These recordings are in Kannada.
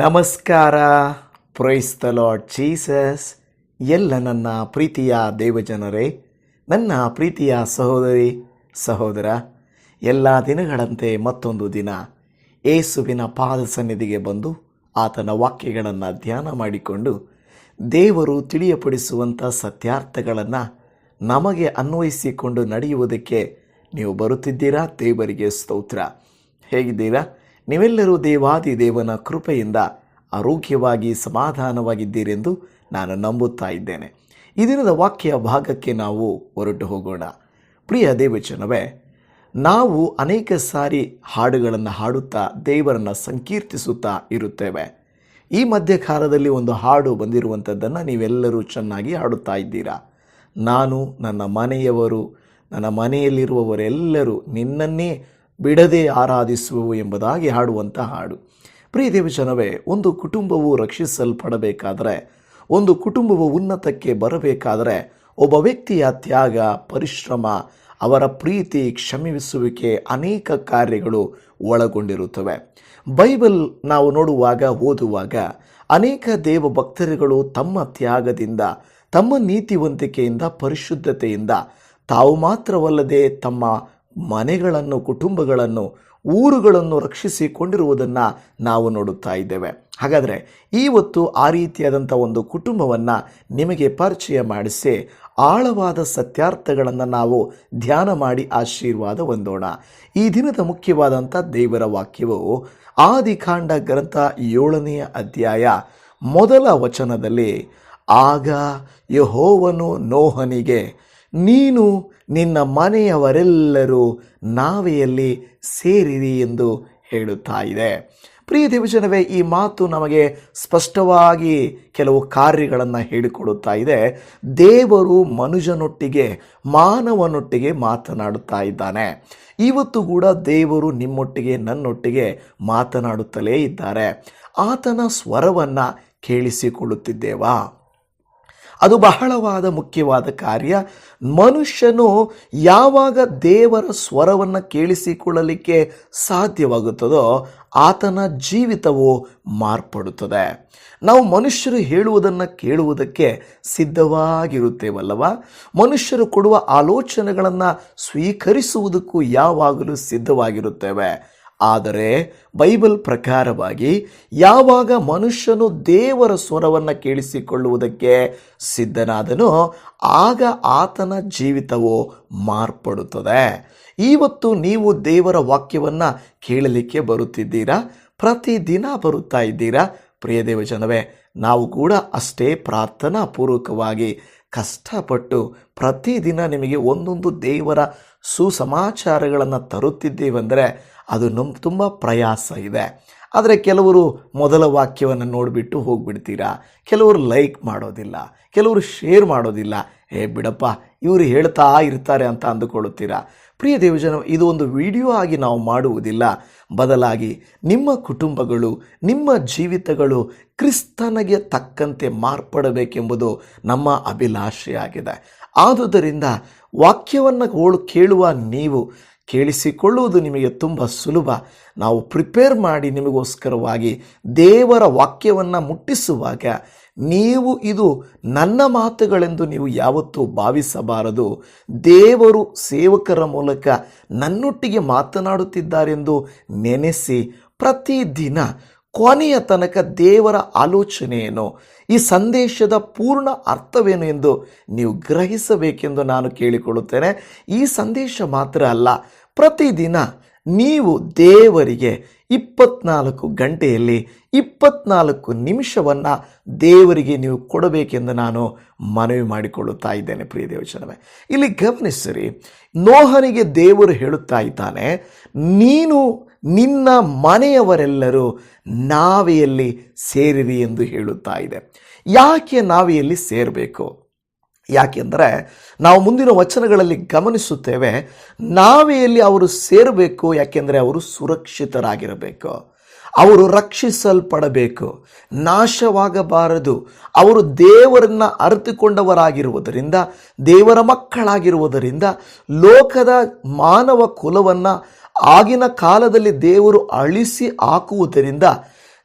ನಮಸ್ಕಾರ. ಪ್ರೈಸ್ ದ ಲಾರ್ಡ್ ಜೀಸಸ್ ಎಲ್ಲ ನನ್ನ ಪ್ರೀತಿಯ ದೇವಜನರೇ, ನನ್ನ ಪ್ರೀತಿಯ ಸಹೋದರಿ, ಸಹೋದರ, ಎಲ್ಲ ದಿನಗಳಂತೆ ಮತ್ತೊಂದು ದಿನ ಏಸುವಿನ ಪಾದ ಸನ್ನಿಧಿಗೆ ಬಂದು ಆತನ ವಾಕ್ಯಗಳನ್ನು ಧ್ಯಾನ ಮಾಡಿಕೊಂಡು ದೇವರು ತಿಳಿಯಪಡಿಸುವಂಥ ಸತ್ಯಾರ್ಥಗಳನ್ನು ನಮಗೆ ಅನ್ವಯಿಸಿಕೊಂಡು ನಡೆಯುವುದಕ್ಕೆ ನೀವು ಬರುತ್ತಿದ್ದೀರಾ? ದೇವರಿಗೆ ಸ್ತೋತ್ರ. ಹೇಗಿದ್ದೀರಾ? ನೀವೆಲ್ಲರೂ ದೇವಾದಿ ದೇವನ ಕೃಪೆಯಿಂದ ಆರೋಗ್ಯವಾಗಿ ಸಮಾಧಾನವಾಗಿದ್ದೀರೆಂದು ನಾನು ನಂಬುತ್ತಾ ಇದ್ದೇನೆ. ಈ ದಿನದ ವಾಕ್ಯ ಭಾಗಕ್ಕೆ ನಾವು ಹೊರಟು ಹೋಗೋಣ. ಪ್ರಿಯ ದೇವಚನವೇ ನಾವು ಅನೇಕ ಸಾರಿ ಹಾಡುಗಳನ್ನು ಹಾಡುತ್ತಾ ದೇವರನ್ನು ಸಂಕೀರ್ತಿಸುತ್ತಾ ಇರುತ್ತೇವೆ. ಈ ಮಧ್ಯಕಾಲದಲ್ಲಿ ಒಂದು ಹಾಡು ಬಂದಿರುವಂಥದ್ದನ್ನು ನೀವೆಲ್ಲರೂ ಚೆನ್ನಾಗಿ ಹಾಡುತ್ತಾ ಇದ್ದೀರಾ. ನಾನು, ನನ್ನ ಮನೆಯವರು, ನನ್ನ ಮನೆಯಲ್ಲಿರುವವರೆಲ್ಲರೂ ನಿನ್ನನ್ನೇ ಬಿಡದೆ ಆರಾಧಿಸುವು ಎಂಬುದಾಗಿ ಹಾಡುವಂಥ ಹಾಡು. ಪ್ರಿಯ ದೇವಜನವೇ, ಒಂದು ಕುಟುಂಬವು ರಕ್ಷಿಸಲ್ಪಡಬೇಕಾದರೆ, ಒಂದು ಕುಟುಂಬವು ಉನ್ನತಕ್ಕೆ ಬರಬೇಕಾದರೆ, ಒಬ್ಬ ವ್ಯಕ್ತಿಯ ತ್ಯಾಗ, ಪರಿಶ್ರಮ, ಅವರ ಪ್ರೀತಿ ಕ್ಷಮಿಸುವಿಕೆ ಅನೇಕ ಕಾರ್ಯಗಳು ಒಳಗೊಂಡಿರುತ್ತವೆ. ಬೈಬಲ್ ನಾವು ನೋಡುವಾಗ, ಓದುವಾಗ ಅನೇಕ ದೇವ ಭಕ್ತರುಗಳು ತಮ್ಮ ತ್ಯಾಗದಿಂದ, ತಮ್ಮ ನೀತಿವಂತಿಕೆಯಿಂದ, ಪರಿಶುದ್ಧತೆಯಿಂದ ತಾವು ಮಾತ್ರವಲ್ಲದೆ ತಮ್ಮ ಮನೆಗಳನ್ನು, ಕುಟುಂಬಗಳನ್ನು, ಊರುಗಳನ್ನು ರಕ್ಷಿಸಿಕೊಂಡಿರುವುದನ್ನು ನಾವು ನೋಡುತ್ತಾ ಇದ್ದೇವೆ. ಹಾಗಾದರೆ ಇವತ್ತು ಆ ರೀತಿಯಾದಂಥ ಒಂದು ಕುಟುಂಬವನ್ನು ನಿಮಗೆ ಪರಿಚಯ ಮಾಡಿಸಿ ಆಳವಾದ ಸತ್ಯಾರ್ಥಗಳನ್ನು ನಾವು ಧ್ಯಾನ ಮಾಡಿ ಆಶೀರ್ವಾದ ಹೊಂದೋಣ. ಈ ದಿನದ ಮುಖ್ಯವಾದಂಥ ದೇವರ ವಾಕ್ಯವು ಆದಿಕಾಂಡ ಗ್ರಂಥ ಏಳನೆಯ ಅಧ್ಯಾಯ ಮೊದಲ ವಚನದಲ್ಲಿ, ಆಗ ಯಹೋವನು ನೋಹನಿಗೆ, ನೀನು ನಿನ್ನ ಮನೆಯವರೆಲ್ಲರೂ ನಾವೆಯಲ್ಲಿ ಸೇರಿರಿ ಎಂದು ಹೇಳುತ್ತಾ ಇದೆ. ಪ್ರಿಯ ದೇವಜನವೇ, ಈ ಮಾತು ನಮಗೆ ಸ್ಪಷ್ಟವಾಗಿ ಕೆಲವು ಕಾರ್ಯಗಳನ್ನು ಹೇಳಿಕೊಡುತ್ತಾ ಇದೆ. ದೇವರು ಮನುಷ್ಯನೊಟ್ಟಿಗೆ ಮಾನವನೊಟ್ಟಿಗೆ ಮಾತನಾಡುತ್ತಾ ಇದ್ದಾನೆ. ಇವತ್ತು ಕೂಡ ದೇವರು ನಿಮ್ಮೊಟ್ಟಿಗೆ, ನನ್ನೊಟ್ಟಿಗೆ ಮಾತನಾಡುತ್ತಲೇ ಇದ್ದಾರೆ. ಆತನ ಸ್ವರವನ್ನು ಕೇಳಿಸಿಕೊಳ್ಳುತ್ತಿದ್ದೇವಾ? ಅದು ಬಹಳವಾದ ಮುಖ್ಯವಾದ ಕಾರ್ಯ. ಮನುಷ್ಯನು ಯಾವಾಗ ದೇವರ ಸ್ವರವನ್ನು ಕೇಳಿಸಿಕೊಳ್ಳಲಿಕ್ಕೆ ಸಾಧ್ಯವಾಗುತ್ತದೋ ಆತನ ಜೀವಿತವು ಮಾರ್ಪಡುತ್ತದೆ. ನಾವು ಮನುಷ್ಯರು ಹೇಳುವುದನ್ನು ಕೇಳುವುದಕ್ಕೆ ಸಿದ್ಧವಾಗಿರುತ್ತೇವಲ್ಲವ? ಮನುಷ್ಯರು ಕೊಡುವ ಆಲೋಚನೆಗಳನ್ನು ಸ್ವೀಕರಿಸುವುದಕ್ಕೂ ಯಾವಾಗಲೂ ಸಿದ್ಧವಾಗಿರುತ್ತೇವೆ. ಆದರೆ ಬೈಬಲ್ ಪ್ರಕಾರವಾಗಿ ಯಾವಾಗ ಮನುಷ್ಯನು ದೇವರ ಸ್ವರವನ್ನು ಕೇಳಿಸಿಕೊಳ್ಳುವುದಕ್ಕೆ ಸಿದ್ಧನಾದನೋ ಆಗ ಆತನ ಜೀವಿತವು ಮಾರ್ಪಡುತ್ತದೆ. ಇವತ್ತು ನೀವು ದೇವರ ವಾಕ್ಯವನ್ನು ಕೇಳಲಿಕ್ಕೆ ಬರುತ್ತಿದ್ದೀರಾ? ಪ್ರತಿದಿನ ಬರುತ್ತಾ ಇದ್ದೀರಾ? ಪ್ರಿಯ ದೇವಜನವೇ, ನಾವು ಕೂಡ ಅಷ್ಟೇ ಪ್ರಾರ್ಥನಾ ಪೂರ್ವಕವಾಗಿ ಕಷ್ಟಪಟ್ಟು ಪ್ರತಿದಿನ ನಿಮಗೆ ಒಂದೊಂದು ದೇವರ ಸುಸಮಾಚಾರಗಳನ್ನು ತರುತ್ತಿದ್ದೇವೆಂದರೆ ಅದು ನಮ್ಮ ತುಂಬ ಪ್ರಯಾಸ ಇದೆ. ಆದರೆ ಕೆಲವರು ಮೊದಲ ವಾಕ್ಯವನ್ನು ನೋಡಿಬಿಟ್ಟು ಹೋಗಿಬಿಡ್ತೀರಾ? ಕೆಲವರು ಲೈಕ್ ಮಾಡೋದಿಲ್ಲ. ಕೆಲವರು ಶೇರ್ ಮಾಡೋದಿಲ್ಲ. ಏ ಬಿಡಪ್ಪ, ಇವರು ಹೇಳ್ತಾ ಇರ್ತಾರೆ ಅಂತ ಅಂದುಕೊಳ್ಳುತ್ತೀರಾ? ಪ್ರಿಯ ದೇವಜನ, ಇದು ಒಂದು ವಿಡಿಯೋ ಆಗಿ ನಾವು ಮಾಡುವುದಿಲ್ಲ. ಬದಲಾಗಿ ನಿಮ್ಮ ಕುಟುಂಬಗಳು, ನಿಮ್ಮ ಜೀವಿತಗಳು ಕ್ರಿಸ್ತನಿಗೆ ತಕ್ಕಂತೆ ಮಾರ್ಪಡಬೇಕೆಂಬುದು ನಮ್ಮ ಅಭಿಲಾಷೆಯಾಗಿದೆ. ಆದುದರಿಂದ ವಾಕ್ಯವನ್ನು ಹೋಳು ಕೇಳುವ ನೀವು ಕೇಳಿಸಿಕೊಳ್ಳುವುದು ನಿಮಗೆ ತುಂಬ ಸುಲಭ. ನಾವು ಪ್ರಿಪೇರ್ ಮಾಡಿ ನಿಮಗೋಸ್ಕರವಾಗಿ ದೇವರ ವಾಕ್ಯವನ್ನು ಮುಟ್ಟಿಸುವಾಗ ನೀವು ಇದು ನನ್ನ ಮಾತುಗಳೆಂದು ನೀವು ಯಾವತ್ತೂ ಭಾವಿಸಬಾರದು. ದೇವರು ಸೇವಕರ ಮೂಲಕ ನನ್ನೊಟ್ಟಿಗೆ ಮಾತನಾಡುತ್ತಿದ್ದಾರೆಂದು ನೆನೆಸಿ ಪ್ರತಿದಿನ ಕೊನೆಯ ತನಕ ದೇವರ ಆಲೋಚನೆಯೇನು ಈ ಸಂದೇಶದ ಪೂರ್ಣ ಅರ್ಥವೇನು ಎಂದು ನೀವು ಗ್ರಹಿಸಬೇಕೆಂದು ನಾನು ಕೇಳಿಕೊಳ್ಳುತ್ತೇನೆ. ಈ ಸಂದೇಶ ಮಾತ್ರ ಅಲ್ಲ ಪ್ರತಿದಿನ ನೀವು ದೇವರಿಗೆ ಇಪ್ಪತ್ನಾಲ್ಕು ಗಂಟೆಯಲ್ಲಿ ಇಪ್ಪತ್ನಾಲ್ಕು ನಿಮಿಷವನ್ನು ದೇವರಿಗೆ ನೀವು ಕೊಡಬೇಕೆಂದು ನಾನು ಮನವಿ ಮಾಡಿಕೊಳ್ಳುತ್ತಾ ಇದ್ದೇನೆ, ಪ್ರಿಯ ದೇವಚನವೇ ಇಲ್ಲಿ ಗಮನಿಸಿರಿ, ನೋಹನಿಗೆ ದೇವರು ಹೇಳುತ್ತಾ ಇದ್ದಾನೆ, ನೀನು ನಿನ್ನ ಮನೆಯವರೆಲ್ಲರೂ ನಾವೆಯಲ್ಲಿ ಸೇರಿರಿ ಎಂದು ಹೇಳುತ್ತಾ ಇದೆ. ಯಾಕೆ ನಾವೆಯಲ್ಲಿ ಸೇರಬೇಕು? ಯಾಕೆಂದರೆ ನಾವು ಮುಂದಿನ ವಚನಗಳಲ್ಲಿ ಗಮನಿಸುತ್ತೇವೆ, ನಾವೆಯಲ್ಲಿ ಅವರು ಸೇರಬೇಕು, ಯಾಕೆಂದರೆ ಅವರು ಸುರಕ್ಷಿತರಾಗಿರಬೇಕು. ಅವರು ರಕ್ಷಿಸಲ್ಪಡಬೇಕು, ನಾಶವಾಗಬಾರದು. ಅವರು ದೇವರನ್ನು ಅರಿತುಕೊಂಡವರಾಗಿರುವುದರಿಂದ, ದೇವರ ಮಕ್ಕಳಾಗಿರುವುದರಿಂದ, ಲೋಕದ ಮಾನವ ಕುಲವನ್ನು ಆಗಿನ ಕಾಲದಲ್ಲಿ ದೇವರು ಅಳಿಸಿ ಹಾಕುವುದರಿಂದ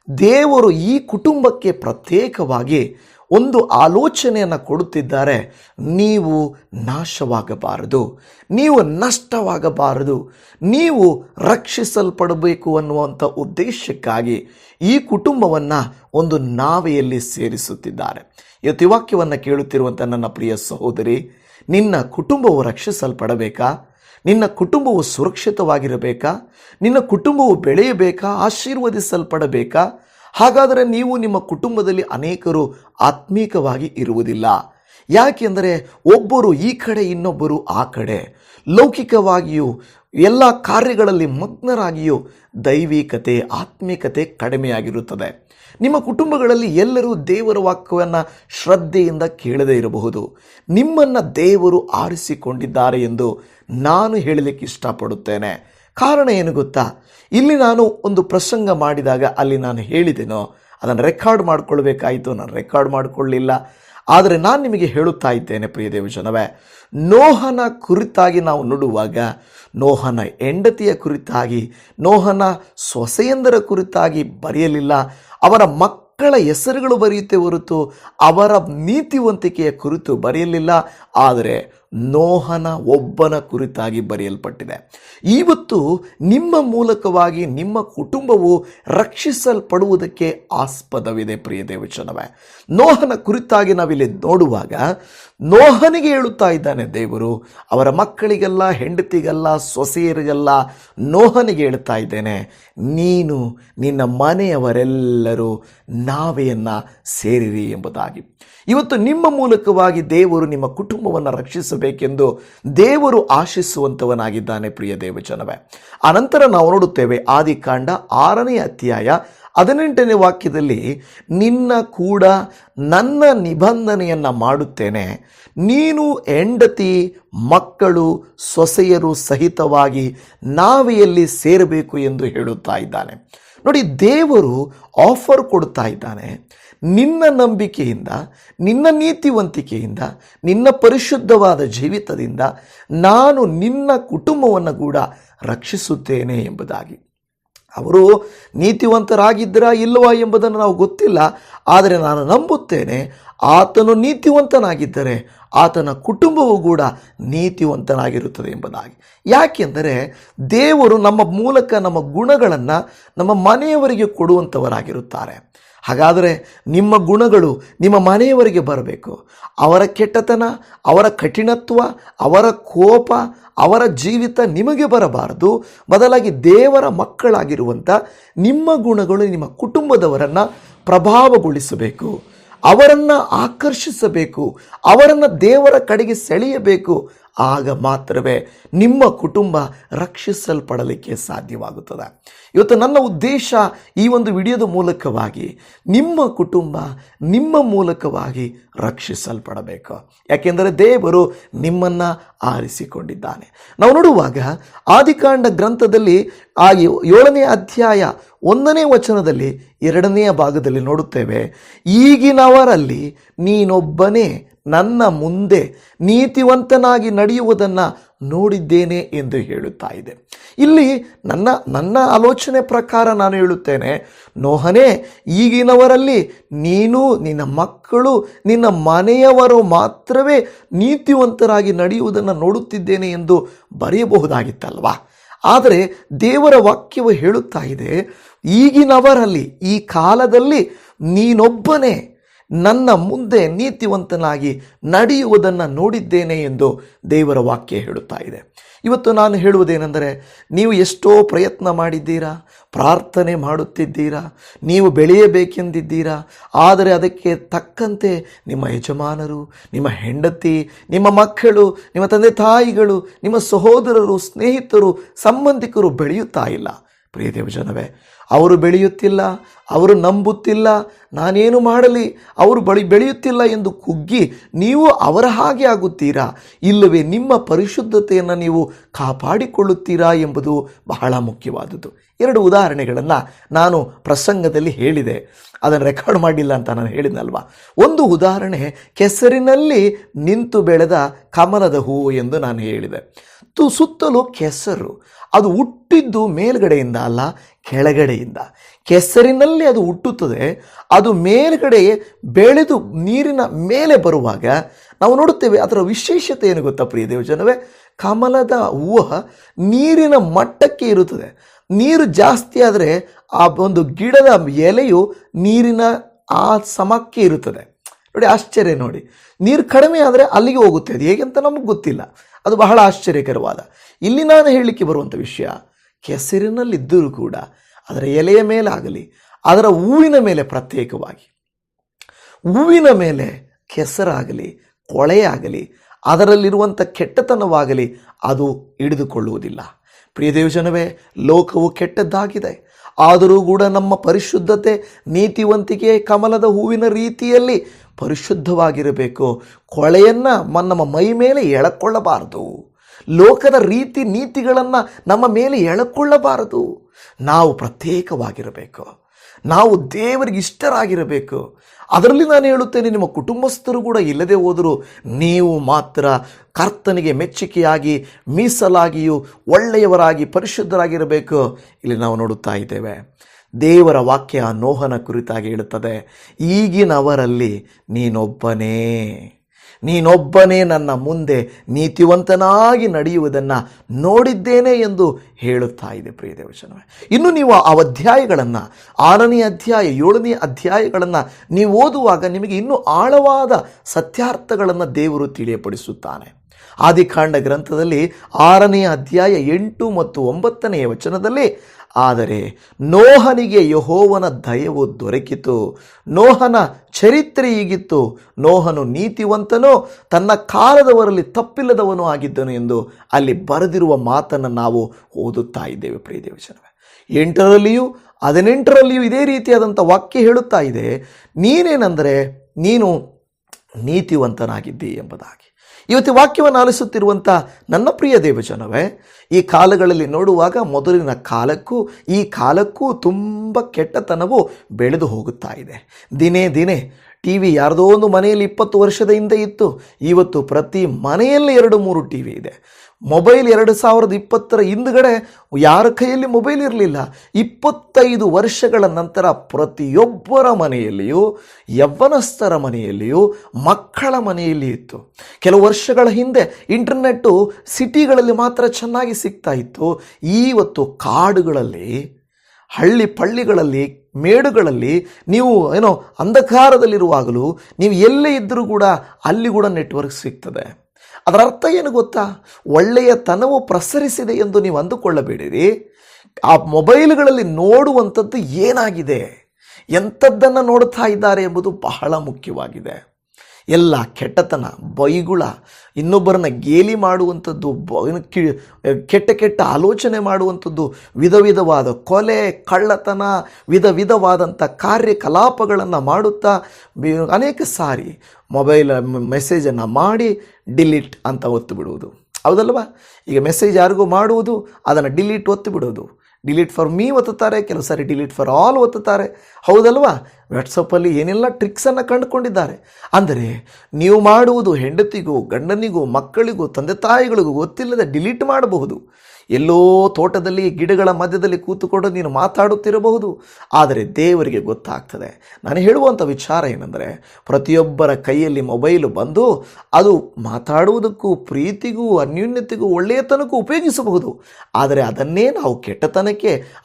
ದೇವರು ಈ ಕುಟುಂಬಕ್ಕೆ ಪ್ರತ್ಯೇಕವಾಗಿ ಒಂದು ಆಲೋಚನೆಯನ್ನು ಕೊಡುತ್ತಿದ್ದಾರೆ, ನೀವು ನಾಶವಾಗಬಾರದು, ನೀವು ನಷ್ಟವಾಗಬಾರದು, ನೀವು ರಕ್ಷಿಸಲ್ಪಡಬೇಕು ಅನ್ನುವಂಥ ಉದ್ದೇಶಕ್ಕಾಗಿ ಈ ಕುಟುಂಬವನ್ನು ಒಂದು ನಾವೆಯಲ್ಲಿ ಸೇರಿಸುತ್ತಿದ್ದಾರೆ. ಇವತ್ತು ಕೇಳುತ್ತಿರುವಂಥ ನನ್ನ ಪ್ರಿಯ ಸಹೋದರಿ, ನಿನ್ನ ಕುಟುಂಬವು ರಕ್ಷಿಸಲ್ಪಡಬೇಕಾ? ನಿನ್ನ ಕುಟುಂಬವು ಸುರಕ್ಷಿತವಾಗಿರಬೇಕಾ? ನಿನ್ನ ಕುಟುಂಬವು ಬೆಳೆಯಬೇಕಾ? ಆಶೀರ್ವದಿಸಲ್ಪಡಬೇಕಾ? ಹಾಗಾದರೆ ನೀವು ನಿಮ್ಮ ಕುಟುಂಬದಲ್ಲಿ ಅನೇಕರು ಆತ್ಮೀಕವಾಗಿ ಇರುವುದಿಲ್ಲ. ಯಾಕೆಂದರೆ ಒಬ್ಬರು ಈ ಕಡೆ, ಇನ್ನೊಬ್ಬರು ಆ ಕಡೆ. ಲೌಕಿಕವಾಗಿಯೂ, ಎಲ್ಲ ಕಾರ್ಯಗಳಲ್ಲಿ ಮಗ್ನರಾಗಿಯೂ ದೈವಿಕತೆ, ಆತ್ಮಿಕತೆ ಕಡಿಮೆಯಾಗಿರುತ್ತದೆ. ನಿಮ್ಮ ಕುಟುಂಬಗಳಲ್ಲಿ ಎಲ್ಲರೂ ದೇವರ ವಾಕ್ಯವನ್ನು ಶ್ರದ್ಧೆಯಿಂದ ಕೇಳದೇ ಇರಬಹುದು. ನಿಮ್ಮನ್ನು ದೇವರು ಆರಿಸಿಕೊಂಡಿದ್ದಾರೆ ಎಂದು ನಾನು ಹೇಳಲಿಕ್ಕೆ ಇಷ್ಟಪಡುತ್ತೇನೆ. ಕಾರಣ ಏನು ಗೊತ್ತಾ? ಇಲ್ಲಿ ನಾನು ಒಂದು ಪ್ರಸಂಗ ಮಾಡಿದಾಗ ಅಲ್ಲಿ ನಾನು ಹೇಳಿದೆನೋ, ಅದನ್ನು ರೆಕಾರ್ಡ್ ಮಾಡಿಕೊಳ್ಬೇಕಾಯಿತು, ನಾನು ರೆಕಾರ್ಡ್ ಮಾಡಿಕೊಳ್ಳಿಲ್ಲ. ಆದರೆ ನಾನು ನಿಮಗೆ ಹೇಳುತ್ತಾ ಇದ್ದೇನೆ, ಪ್ರಿಯ ದೇವಜನವೇ, ನೋಹನ ಕುರಿತಾಗಿ ನಾವು ನೋಡುವಾಗ, ನೋಹನ ಹೆಂಡತಿಯ ಕುರಿತಾಗಿ, ನೋಹನ ಸೊಸೆಯಂದರ ಕುರಿತಾಗಿ ಬರೆಯಲಿಲ್ಲ. ಅವರ ಮಕ್ಕಳ ಹೆಸರುಗಳು ಬರೆಯುತ್ತೆ ಹೊರತು ಅವರ ನೀತಿವಂತಿಕೆಯ ಕುರಿತು ಬರೆಯಲಿಲ್ಲ. ಆದರೆ ನೋಹನ ಒಬ್ಬನ ಕುರಿತಾಗಿ ಬರೆಯಲ್ಪಟ್ಟಿದೆ. ಇವತ್ತು ನಿಮ್ಮ ಮೂಲಕವಾಗಿ ನಿಮ್ಮ ಕುಟುಂಬವು ರಕ್ಷಿಸಲ್ಪಡುವುದಕ್ಕೆ ಆಸ್ಪದವಿದೆ ಪ್ರಿಯ ದೇವಚನವೇ ನೋಹನ ಕುರಿತಾಗಿ ನಾವಿಲ್ಲಿ ನೋಡುವಾಗ ನೋಹನಿಗೆ ಹೇಳುತ್ತಾ ಇದ್ದಾನೆ ದೇವರು, ಅವರ ಮಕ್ಕಳಿಗೆಲ್ಲ, ಹೆಂಡತಿಗೆಲ್ಲ, ಸೊಸೆಯರಿಗೆಲ್ಲ ನೋಹನಿಗೆ ಹೇಳ್ತಾ ಇದ್ದೇನೆ, ನೀನು ನಿನ್ನ ಮನೆಯವರೆಲ್ಲರೂ ನಾವೆಯನ್ನು ಸೇರಿರಿ ಎಂಬುದಾಗಿ. ಇವತ್ತು ನಿಮ್ಮ ಮೂಲಕವಾಗಿ ದೇವರು ನಿಮ್ಮ ಕುಟುಂಬವನ್ನು ರಕ್ಷಿಸಬೇಕೆಂದು ದೇವರು ಆಶಿಸುವಂಥವನಾಗಿದ್ದಾನೆ ಪ್ರಿಯ ದೇವಜನವೇ. ಅನಂತರ ನಾವು ನೋಡುತ್ತೇವೆ ಆದಿಕಾಂಡ ಆರನೇ ಅಧ್ಯಾಯ ಹದಿನೆಂಟನೇ ವಾಕ್ಯದಲ್ಲಿ, ನಿನ್ನ ಕೂಡ ನನ್ನ ನಿಬಂಧನೆಯನ್ನು ಮಾಡುತ್ತೇನೆ. ನೀನು ಹೆಂಡತಿ, ಮಕ್ಕಳು, ಸೊಸೆಯರು ಸಹಿತವಾಗಿ ನಾವೆಯಲ್ಲಿ ಸೇರಬೇಕು ಎಂದು ಹೇಳುತ್ತಾ ಇದ್ದಾನೆ. ನೋಡಿ, ದೇವರು ಆಫರ್ ಕೊಡ್ತಾ ಇದ್ದಾನೆ. ನಿನ್ನ ನಂಬಿಕೆಯಿಂದ, ನಿನ್ನ ನೀತಿವಂತಿಕೆಯಿಂದ, ನಿನ್ನ ಪರಿಶುದ್ಧವಾದ ಜೀವಿತದಿಂದ ನಾನು ನಿನ್ನ ಕುಟುಂಬವನ್ನು ಕೂಡ ರಕ್ಷಿಸುತ್ತೇನೆ ಎಂಬುದಾಗಿ. ಅವರು ನೀತಿವಂತರಾಗಿದ್ದರಾ ಇಲ್ಲವಾ ಎಂಬುದನ್ನು ನಾವು ಗೊತ್ತಿಲ್ಲ, ಆದರೆ ನಾನು ನಂಬುತ್ತೇನೆ, ಆತನು ನೀತಿವಂತನಾಗಿದ್ದರೆ ಆತನ ಕುಟುಂಬವೂ ಕೂಡ ನೀತಿವಂತನಾಗಿರುತ್ತದೆ ಎಂಬುದಾಗಿ. ಯಾಕೆಂದರೆ ದೇವರು ನಮ್ಮ ಮೂಲಕ ನಮ್ಮ ಗುಣಗಳನ್ನು ನಮ್ಮ ಮನೆಯವರಿಗೆ ಕೊಡುವಂಥವರಾಗಿರುತ್ತಾರೆ ಹಾಗಾದರೆ ನಿಮ್ಮ ಗುಣಗಳು ನಿಮ್ಮ ಮನೆಯವರಿಗೆ ಬರಬೇಕು. ಅವರ ಕೆಟ್ಟತನ, ಅವರ ಕಠಿಣತ್ವ, ಅವರ ಕೋಪ, ಅವರ ಜೀವಿತ ನಿಮಗೆ ಬರಬಾರದು. ಬದಲಾಗಿ ದೇವರ ಮಕ್ಕಳಾಗಿರುವಂಥ ನಿಮ್ಮ ಗುಣಗಳು ನಿಮ್ಮ ಕುಟುಂಬದವರನ್ನು ಪ್ರಭಾವಗೊಳಿಸಬೇಕು. ಅವರನ್ನು ಆಕರ್ಷಿಸಬೇಕು. ಅವರನ್ನು ದೇವರ ಕಡೆಗೆ ಸೆಳೆಯಬೇಕು. ಆಗ ಮಾತ್ರವೇ ನಿಮ್ಮ ಕುಟುಂಬ ರಕ್ಷಿಸಲ್ಪಡಲಿಕ್ಕೆ ಸಾಧ್ಯವಾಗುತ್ತದೆ. ಇವತ್ತು ನನ್ನ ಉದ್ದೇಶ ಈ ಒಂದು ವಿಡಿಯೋದ ಮೂಲಕವಾಗಿ ನಿಮ್ಮ ಕುಟುಂಬ ನಿಮ್ಮ ಮೂಲಕವಾಗಿ ರಕ್ಷಿಸಲ್ಪಡಬೇಕು. ಯಾಕೆಂದರೆ ದೇವರು ನಿಮ್ಮನ್ನು ಆರಿಸಿಕೊಂಡಿದ್ದಾನೆ. ನಾವು ನೋಡುವಾಗ ಆದಿಕಾಂಡ ಗ್ರಂಥದಲ್ಲಿ ಆ ಏಳನೇ ಅಧ್ಯಾಯ ಒಂದನೇ ವಚನದಲ್ಲಿ ಎರಡನೆಯ ಭಾಗದಲ್ಲಿ ನೋಡುತ್ತೇವೆ ಈಗಿನವರಲ್ಲಿ ನೀನೊಬ್ಬನೇ ನನ್ನ ಮುಂದೆ ನೀತಿವಂತನಾಗಿ ನಡೆಯುವುದನ್ನು ನೋಡಿದ್ದೇನೆ ಎಂದು ಹೇಳುತ್ತಾ ಇದೆ. ಇಲ್ಲಿ ನನ್ನ ನನ್ನ ಆಲೋಚನೆ ಪ್ರಕಾರ ನಾನು ಹೇಳುತ್ತೇನೆ, ನೋಹನೇ, ಈಗಿನವರಲ್ಲಿ ನೀನು, ನಿನ್ನ ಮಕ್ಕಳು, ನಿನ್ನ ಮನೆಯವರು ಮಾತ್ರವೇ ನೀತಿವಂತರಾಗಿ ನಡೆಯುವುದನ್ನು ನೋಡುತ್ತಿದ್ದೇನೆ ಎಂದು ಬರೆಯಬಹುದಾಗಿತ್ತಲ್ವಾ? ಆದರೆ ದೇವರ ವಾಕ್ಯವು ಹೇಳುತ್ತಾ ಇದೆ, ಈಗಿನವರಲ್ಲಿ, ಈ ಕಾಲದಲ್ಲಿ ನೀನೊಬ್ಬನೇ ನನ್ನ ಮುಂದೆ ನೀತಿವಂತನಾಗಿ ನಡೆಯುವುದನ್ನು ನೋಡಿದ್ದೇನೆ ಎಂದು ದೇವರ ವಾಕ್ಯ ಹೇಳುತ್ತಾ ಇದೆ. ಇವತ್ತು ನಾನು ಹೇಳುವುದೇನೆಂದರೆ, ನೀವು ಎಷ್ಟೋ ಪ್ರಯತ್ನ ಮಾಡಿದ್ದೀರಾ, ಪ್ರಾರ್ಥನೆ ಮಾಡುತ್ತಿದ್ದೀರಾ, ನೀವು ಬೆಳೆಯಬೇಕೆಂದಿದ್ದೀರಾ, ಆದರೆ ಅದಕ್ಕೆ ತಕ್ಕಂತೆ ನಿಮ್ಮ ಯಜಮಾನರು, ನಿಮ್ಮ ಹೆಂಡತಿ, ನಿಮ್ಮ ಮಕ್ಕಳು, ನಿಮ್ಮ ತಂದೆ ತಾಯಿಗಳು, ನಿಮ್ಮ ಸಹೋದರರು, ಸ್ನೇಹಿತರು, ಸಂಬಂಧಿಕರು ಬೆಳೆಯುತ್ತಾ ಇಲ್ಲ. ಪ್ರಿಯ ದೇವಜನವೇ ಅವರು ಬೆಳೆಯುತ್ತಿಲ್ಲ, ಅವರು ನಂಬುತ್ತಿಲ್ಲ, ನಾನೇನು ಮಾಡಲಿ, ಅವರು ಬಳಿ ಬೆಳೆಯುತ್ತಿಲ್ಲ ಎಂದು ಕುಗ್ಗಿ ನೀವು ಅವರ ಹಾಗೆ ಆಗುತ್ತೀರಾ? ಇಲ್ಲವೇ ನಿಮ್ಮ ಪರಿಶುದ್ಧತೆಯನ್ನು ನೀವು ಕಾಪಾಡಿಕೊಳ್ಳುತ್ತೀರಾ ಎಂಬುದು ಬಹಳ ಮುಖ್ಯವಾದುದು ಎರಡು ಉದಾಹರಣೆಗಳನ್ನು ನಾನು ಪ್ರಸಂಗದಲ್ಲಿ ಹೇಳಿದೆ. ಅದನ್ನು ರೆಕಾರ್ಡ್ ಮಾಡಿಲ್ಲ ಅಂತ ನಾನು ಹೇಳಿದ್ನಲ್ವಾ? ಒಂದು ಉದಾಹರಣೆ, ಕೆಸರಿನಲ್ಲಿ ನಿಂತು ಬೆಳೆದ ಕಮಲದ ಹೂವು ಎಂದು ನಾನು ಹೇಳಿದೆ. ತು ಸುತ್ತಲೂ ಕೆಸರು ಅದು ಹುಟ್ಟಿದ್ದು ಮೇಲ್ಗಡೆಯಿಂದ ಅಲ್ಲ ಕೆಳಗಡೆಯಿಂದ. ಕೆಸರಿನಲ್ಲಿ ಅದು ಹುಟ್ಟುತ್ತದೆ, ಅದು ಮೇಲ್ಗಡೆ ಬೆಳೆದು ನೀರಿನ ಮೇಲೆ ಬರುವಾಗ ನಾವು ನೋಡುತ್ತೇವೆ ಅದರ ವಿಶೇಷತೆ ಏನು ಗೊತ್ತಾ ಪ್ರಿಯ ದೇವಜನವೇ? ಕಮಲದ ಹೂವು ನೀರಿನ ಮಟ್ಟಕ್ಕೆ ಇರುತ್ತದೆ. ನೀರು ಜಾಸ್ತಿ ಆದರೆ ಆ ಒಂದು ಗಿಡದ ಎಲೆಯು ನೀರಿನ ಆ ಸಮಕ್ಕೆ ಇರುತ್ತದೆ. ನೋಡಿ ಆಶ್ಚರ್ಯ ನೋಡಿ. ನೀರು ಕಡಿಮೆ ಆದರೆ ಅಲ್ಲಿಗೆ ಹೋಗುತ್ತೆ. ಅದು ಹೇಗೆ ಅಂತ ನಮಗೆ ಗೊತ್ತಿಲ್ಲ. ಅದು ಬಹಳ ಆಶ್ಚರ್ಯಕರವಾದ. ಇಲ್ಲಿ ನಾನು ಹೇಳಲಿಕ್ಕೆ ಬರುವಂಥ ವಿಷಯ, ಕೆಸರಿನಲ್ಲಿದ್ದರೂ ಕೂಡ ಅದರ ಎಲೆಯ ಮೇಲಾಗಲಿ, ಅದರ ಹೂವಿನ ಮೇಲೆ ಪ್ರತ್ಯೇಕವಾಗಿ. ಹೂವಿನ ಮೇಲೆ ಕೆಸರಾಗಲಿ, ಕೊಳೆಯಾಗಲಿ ಅದರಲ್ಲಿರುವಂಥ ಕೆಟ್ಟತನವಾಗಲಿ ಅದು ಹಿಡಿದುಕೊಳ್ಳುವುದಿಲ್ಲ. ಪ್ರಿಯ ದೇವಜನವೇ, ಲೋಕವು ಕೆಟ್ಟದ್ದಾಗಿದೆ. ಆದರೂ ಕೂಡ ನಮ್ಮ ಪರಿಶುದ್ಧತೆ, ನೀತಿವಂತಿಕೆ, ಕಮಲದ ಹೂವಿನ ರೀತಿಯಲ್ಲಿ ಪರಿಶುದ್ಧವಾಗಿರಬೇಕು. ಕೊಳೆಯನ್ನು ನಮ್ಮ ಮೈ ಮೇಲೆ ಎಳಕೊಳ್ಳಬಾರದು. ಲೋಕದ ರೀತಿ ನೀತಿಗಳನ್ನು ನಮ್ಮ ಮೇಲೆ ಎಳಕೊಳ್ಳಬಾರದು. ನಾವು ಪ್ರತ್ಯೇಕವಾಗಿರಬೇಕು. ನಾವು ದೇವರಿಗೆ ಇಷ್ಟರಾಗಿರಬೇಕು. ಅದರಲ್ಲಿ ನಾನು ಹೇಳುತ್ತೇನೆ, ನಿಮ್ಮ ಕುಟುಂಬಸ್ಥರು ಕೂಡ ಇಲ್ಲದೆ ಹೋದರೂ ನೀವು ಮಾತ್ರ ಕರ್ತನಿಗೆ ಮೆಚ್ಚುಗೆಯಾಗಿ ಮೀಸಲಾಗಿಯೂ ಒಳ್ಳೆಯವರಾಗಿ, ಪರಿಶುದ್ಧರಾಗಿರಬೇಕು. ಇಲ್ಲಿ ನಾವು ನೋಡುತ್ತಾ ಇದ್ದೇವೆ. ದೇವರ ವಾಕ್ಯ ನೋಹನ ಕುರಿತಾಗಿ ಹೇಳುತ್ತದೆ, ಈಗಿನವರಲ್ಲಿ ನೀನೊಬ್ಬನೇ. ನೀನೊಬ್ಬನೇ ನನ್ನ ಮುಂದೆ ನೀತಿವಂತನಾಗಿ ನಡೆಯುವುದನ್ನು ನೋಡಿದ್ದೇನೆ ಎಂದು ಹೇಳುತ್ತಾ ಇದೆ ಪ್ರಿಯ ದೇವಚನವೇ ಇನ್ನು ನೀವು ಆ ಅಧ್ಯಾಯಗಳನ್ನು, ಆರನೇ ಅಧ್ಯಾಯ, ಏಳನೇ ಅಧ್ಯಾಯಗಳನ್ನು ನೀವು ಓದುವಾಗ ನಿಮಗೆ ಇನ್ನೂ ಆಳವಾದ ಸತ್ಯಾರ್ಥಗಳನ್ನು ದೇವರು ತಿಳಿಯಪಡಿಸುತ್ತಾನೆ. ಆದಿಕಾಂಡ ಗ್ರಂಥದಲ್ಲಿ ಆರನೇ ಅಧ್ಯಾಯ ಎಂಟು ಮತ್ತು ಒಂಬತ್ತನೆಯ ವಚನದಲ್ಲಿ, ಆದರೆ ನೋಹನಿಗೆ ಯಹೋವನ ದಯವು ದೊರಕಿತು, ನೋಹನ ಚರಿತ್ರೆ ಹೀಗಿತ್ತು ನೋಹನು ನೀತಿವಂತನೋ, ತನ್ನ ಕಾಲದವರಲ್ಲಿ ತಪ್ಪಿಲ್ಲದವನು ಆಗಿದ್ದನು ಎಂದು ಅಲ್ಲಿ ಬರೆದಿರುವ ಮಾತನ್ನು ನಾವು ಓದುತ್ತಾ ಇದ್ದೇವೆ, ಪ್ರಿಯ ದೇವಚನವೇ ಎಂಟರಲ್ಲಿಯೂ, ಹದಿನೆಂಟರಲ್ಲಿಯೂ ಇದೇ ರೀತಿಯಾದಂಥ ವಾಕ್ಯ ಹೇಳುತ್ತಾ ಇದೆ, ನೀನೇನೆಂದರೆ ನೀನು ನೀತಿವಂತನಾಗಿದ್ದೀ ಎಂಬುದಾಗಿ. ಇವತ್ತು ವಾಕ್ಯವನ್ನು ಆಲಿಸುತ್ತಿರುವಂಥ ನನ್ನ ಪ್ರಿಯ ದೇವಜನವೇ, ಈ ಕಾಲಗಳಲ್ಲಿ ನೋಡುವಾಗ ಮೊದಲಿನ ಕಾಲಕ್ಕೂ, ಈ ಕಾಲಕ್ಕೂ ತುಂಬ ಕೆಟ್ಟತನವು ಬೆಳೆದು ಹೋಗುತ್ತಾ ಇದೆ. ದಿನೇ ದಿನೇ ಟಿ ವಿ ಯಾರದೋ ಒಂದು ಮನೆಯಲ್ಲಿ ಇಪ್ಪತ್ತು ವರ್ಷದ ಹಿಂದೆ ಇತ್ತು. ಇವತ್ತು ಪ್ರತಿ ಮನೆಯಲ್ಲಿ ಎರಡು ಮೂರು ಟಿ ವಿ ಇದೆ. ಮೊಬೈಲ್ ಎರಡು ಸಾವಿರದ ಇಪ್ಪತ್ತರ ಹಿಂದುಗಡೆ ಯಾರ ಕೈಯಲ್ಲಿ ಮೊಬೈಲ್ ಇರಲಿಲ್ಲ? ಇಪ್ಪತ್ತೈದು ವರ್ಷಗಳ ನಂತರ ಪ್ರತಿಯೊಬ್ಬರ ಮನೆಯಲ್ಲಿಯೂ ಯವ್ವನಸ್ಥರ ಮನೆಯಲ್ಲಿಯೂ, ಮಕ್ಕಳ ಮನೆಯಲ್ಲಿ ಇತ್ತು. ಕೆಲವು ವರ್ಷಗಳ ಹಿಂದೆ ಇಂಟರ್ನೆಟ್ಟು ಸಿಟಿಗಳಲ್ಲಿ ಮಾತ್ರ ಚೆನ್ನಾಗಿ ಸಿಗ್ತಾ ಇತ್ತು. ಇವತ್ತು ಕಾಡುಗಳಲ್ಲಿ, ಹಳ್ಳಿ ಪಳ್ಳಿಗಳಲ್ಲಿ, ಮೇಡುಗಳಲ್ಲಿ ನೀವು ಏನೋ ಅಂಧಕಾರದಲ್ಲಿರುವಾಗಲೂ ನೀವು ಎಲ್ಲೇ ಇದ್ದರೂ ಕೂಡ ಅಲ್ಲಿ ಕೂಡ ನೆಟ್ವರ್ಕ್ ಸಿಗ್ತದೆ. ಅದರ ಅರ್ಥ ಏನು ಗೊತ್ತಾ? ಒಳ್ಳೆಯ ತನವು ಪ್ರಸರಿಸಿದೆ ಎಂದು ನೀವು ಅಂದುಕೊಳ್ಳಬೇಡಿರಿ. ಆ ಮೊಬೈಲ್ಗಳಲ್ಲಿ ನೋಡುವಂಥದ್ದು ಏನಾಗಿದೆ? ಎಂಥದ್ದನ್ನು ನೋಡ್ತಾ ಇದ್ದಾರೆ ಎಂಬುದು ಬಹಳ ಮುಖ್ಯವಾಗಿದೆ. ಎಲ್ಲ ಕೆಟ್ಟತನ, ಬೈಗುಳ, ಇನ್ನೊಬ್ಬರನ್ನ ಗೇಲಿ ಮಾಡುವಂಥದ್ದು ಕೆಟ್ಟ ಕೆಟ್ಟ ಆಲೋಚನೆ ಮಾಡುವಂಥದ್ದು, ವಿಧ ವಿಧವಾದ ಕೊಲೆ, ಕಳ್ಳತನ, ವಿಧ ವಿಧವಾದಂಥ ಕಾರ್ಯಕಲಾಪಗಳನ್ನು ಮಾಡುತ್ತಾ ಅನೇಕ ಸಾರಿ ಮೊಬೈಲ್ ಮೆಸೇಜನ್ನು ಮಾಡಿ ಡಿಲೀಟ್ ಅಂತ ಒತ್ತು ಬಿಡುವುದು. ಹೌದಲ್ವಾ? ಈಗ ಮೆಸೇಜ್ ಯಾರಿಗೂ ಮಾಡುವುದು, ಅದನ್ನು ಡಿಲೀಟ್ ಒತ್ತು ಬಿಡೋದು ಡಿಲೀಟ್ ಫಾರ್ ಮೀ ಒತ್ತುತ್ತಾರೆ, ಕೆಲವು ಸಾರಿ ಡಿಲೀಟ್ ಫಾರ್ ಆಲ್ ಒತ್ತುತ್ತಾರೆ. ಹೌದಲ್ವಾ? ವಾಟ್ಸಪ್ಪಲ್ಲಿ ಏನೆಲ್ಲ ಟ್ರಿಕ್ಸನ್ನು ಕಂಡುಕೊಂಡಿದ್ದಾರೆ? ಅಂದರೆ, ನೀವು ಮಾಡುವುದು ಹೆಂಡತಿಗೂ, ಗಂಡನಿಗೂ, ಮಕ್ಕಳಿಗೂ, ತಂದೆ ತಾಯಿಗಳಿಗೂ ಗೊತ್ತಿಲ್ಲದೆ ಡಿಲೀಟ್ ಮಾಡಬಹುದು. ಎಲ್ಲೋ ತೋಟದಲ್ಲಿ, ಗಿಡಗಳ ಮಧ್ಯದಲ್ಲಿ ಕೂತುಕೊಂಡು ನೀನು ಮಾತಾಡುತ್ತಿರಬಹುದು. ಆದರೆ ದೇವರಿಗೆ ಗೊತ್ತಾಗ್ತದೆ. ನಾನು ಹೇಳುವಂಥ ವಿಚಾರ ಏನೆಂದರೆ, ಪ್ರತಿಯೊಬ್ಬರ ಕೈಯಲ್ಲಿ ಮೊಬೈಲು ಬಂದು ಅದು ಮಾತಾಡುವುದಕ್ಕೂ, ಪ್ರೀತಿಗೂ, ಅನ್ಯೂನ್ಯತೆಗೂ, ಒಳ್ಳೆಯತನಕ್ಕೂ ಉಪಯೋಗಿಸಬಹುದು. ಆದರೆ ಅದನ್ನೇ ನಾವು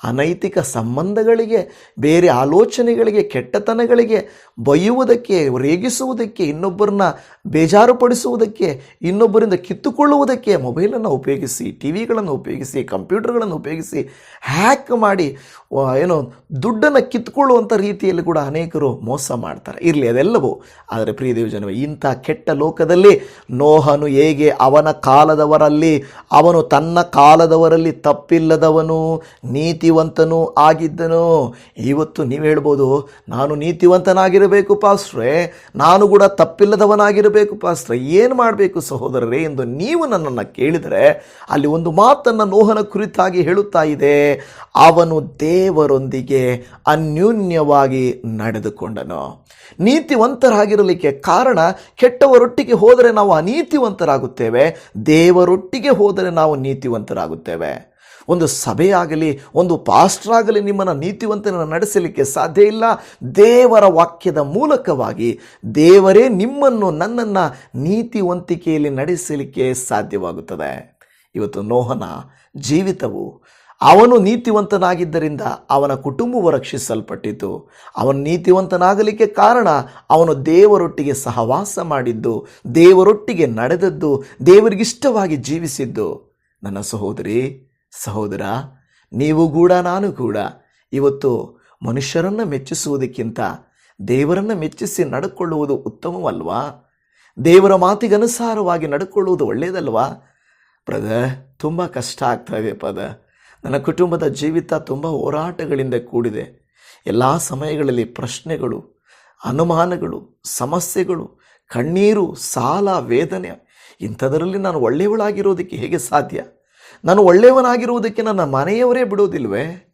ಅನೈತಿಕ ಸಂಬಂಧಗಳಿಗೆ ಬೇರೆ ಆಲೋಚನೆಗಳಿಗೆ ಕೆಟ್ಟತನಗಳಿಗೆ ಬೈಯುವುದಕ್ಕೆ ರೇಗಿಸುವುದಕ್ಕೆ, ಇನ್ನೊಬ್ಬರನ್ನ ಬೇಜಾರುಪಡಿಸುವುದಕ್ಕೆ, ಇನ್ನೊಬ್ಬರಿಂದ ಕಿತ್ತುಕೊಳ್ಳುವುದಕ್ಕೆ ಮೊಬೈಲನ್ನು ಉಪಯೋಗಿಸಿ ಟಿ ವಿಗಳನ್ನು ಉಪಯೋಗಿಸಿ, ಕಂಪ್ಯೂಟರ್ಗಳನ್ನು ಉಪಯೋಗಿಸಿ, ಹ್ಯಾಕ್ ಮಾಡಿ ಏನೋ, ದುಡ್ಡನ್ನು ಕಿತ್ಕೊಳ್ಳುವಂಥ ರೀತಿಯಲ್ಲಿ ಕೂಡ ಅನೇಕರು ಮೋಸ ಮಾಡ್ತಾರೆ. ಇರಲಿ, ಅದೆಲ್ಲವೂ. ಆದರೆ ಪ್ರಿಯ ದೇವಜನವೇ, ಇಂಥ ಕೆಟ್ಟ ಲೋಕದಲ್ಲಿ ನೋಹನು ಹೇಗೆ ಅವನ ಕಾಲದವರಲ್ಲಿ, ಅವನು ತನ್ನ ಕಾಲದವರಲ್ಲಿ ತಪ್ಪಿಲ್ಲದವನು, ನೀತಿವಂತನೂ ಆಗಿದ್ದನು. ಇವತ್ತು ನೀವು ಹೇಳ್ಬೋದು, ನಾನು ನೀತಿವಂತನಾಗಿರಬೇಕು. ಪಾಸ್ಟ್ರೆ? ನಾನು ಕೂಡ ತಪ್ಪಿಲ್ಲದವನಾಗಿರಬೇಕು ಪಾಸ್ಟ್ರೆ. ಏನು ಮಾಡಬೇಕು ಸಹೋದರರೇ ಎಂದು ನೀವು ನನ್ನನ್ನು ಕೇಳಿದರೆ ಅಲ್ಲಿ ಒಂದು ಮಾತನ್ನು ನೋಹನ ಕುರಿತಾಗಿ ಹೇಳುತ್ತಾ ಇದೆ. ಅವನು ದೇವರೊಂದಿಗೆ ಅನ್ಯೂನ್ಯವಾಗಿ ನಡೆದುಕೊಂಡನು. ನೀತಿವಂತರಾಗಿರಲಿಕ್ಕೆ ಕಾರಣ, ಕೆಟ್ಟವರೊಟ್ಟಿಗೆ ಹೋದರೆ ನಾವು ಅನೀತಿವಂತರಾಗುತ್ತೇವೆ. ದೇವರೊಟ್ಟಿಗೆ ಹೋದರೆ ನಾವು ನೀತಿವಂತರಾಗುತ್ತೇವೆ. ಒಂದು ಸಭೆಯಾಗಲಿ, ಒಂದು ಪಾಸ್ಟ್ರಾಗಲಿ ನಿಮ್ಮನ್ನು ನೀತಿವಂತನನ್ನು ನಡೆಸಲಿಕ್ಕೆ ಸಾಧ್ಯ ಇಲ್ಲ. ದೇವರ ವಾಕ್ಯದ ಮೂಲಕವಾಗಿ ದೇವರೇ ನಿಮ್ಮನ್ನು ನನ್ನನ್ನು ನೀತಿವಂತಿಕೆಯಲ್ಲಿ ನಡೆಸಲಿಕ್ಕೆ ಸಾಧ್ಯವಾಗುತ್ತದೆ. ಇವತ್ತು ನೋಹನ ಜೀವಿತವು ಅವನು ನೀತಿವಂತನಾಗಿದ್ದರಿಂದ ಅವನ ಕುಟುಂಬವು ರಕ್ಷಿಸಲ್ಪಟ್ಟಿತು. ಅವನು ನೀತಿವಂತನಾಗಲಿಕ್ಕೆ ಕಾರಣ ಅವನು ದೇವರೊಟ್ಟಿಗೆ ಸಹವಾಸ ಮಾಡಿದ್ದು, ದೇವರೊಟ್ಟಿಗೆ ನಡೆದದ್ದು, ದೇವರಿಗಿಷ್ಟವಾಗಿ ಜೀವಿಸಿದ್ದು. ನನ್ನ ಸಹೋದರಿ ಸಹೋದರ, ನೀವು ಕೂಡ, ನಾನು ಕೂಡ ಇವತ್ತು ಮನುಷ್ಯರನ್ನು ಮೆಚ್ಚಿಸುವುದಕ್ಕಿಂತ ದೇವರನ್ನು ಮೆಚ್ಚಿಸಿ ನಡ್ಕೊಳ್ಳುವುದು ಉತ್ತಮವಲ್ವಾ? ದೇವರ ಮಾತಿಗನುಸಾರವಾಗಿ ನಡ್ಕೊಳ್ಳುವುದು ಒಳ್ಳೆಯದಲ್ವಾ ಪ್ರದ ತುಂಬ ಕಷ್ಟ ಆಗ್ತಾ ಇದೆ ಪದ. ನನ್ನ ಕುಟುಂಬದ ಜೀವಿತ ತುಂಬ ಹೋರಾಟಗಳಿಂದ ಕೂಡಿದೆ. ಎಲ್ಲ ಸಮಯಗಳಲ್ಲಿ ಪ್ರಶ್ನೆಗಳು, ಅನುಮಾನಗಳು, ಸಮಸ್ಯೆಗಳು, ಕಣ್ಣೀರು, ಸಾಲ, ವೇದನೆ ಇಂಥದರಲ್ಲಿ ನಾನು ಒಳ್ಳೆಯವಳಾಗಿರೋದಕ್ಕೆ ಹೇಗೆ ಸಾಧ್ಯ? ನಾನು ಒಳ್ಳೆಯವನಾಗಿರುವುದಕ್ಕೆ ನನ್ನ ಮನೆಯವರೇ ಬಿಡೋದಿಲ್ವೇ?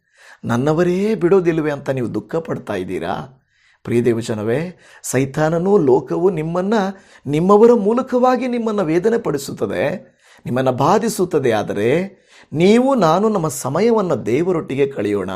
ನನ್ನವರೇ ಬಿಡೋದಿಲ್ವೇ ಅಂತ ನೀವು ದುಃಖ ಪಡ್ತಾ ಇದ್ದೀರಾ? ಪ್ರಿಯ ದೇವಜನವೇ, ಸೈತಾನನೂ ಲೋಕವು ನಿಮ್ಮನ್ನು, ನಿಮ್ಮವರ ಮೂಲಕವಾಗಿ ನಿಮ್ಮನ್ನು ವೇದನೆ ಪಡಿಸುತ್ತದೆ ನಿಮ್ಮನ್ನು ಬಾಧಿಸುತ್ತದೆ. ಆದರೆ ನೀವು, ನಾನು ನಮ್ಮ ಸಮಯವನ್ನು ದೇವರೊಟ್ಟಿಗೆ ಕಳೆಯೋಣ.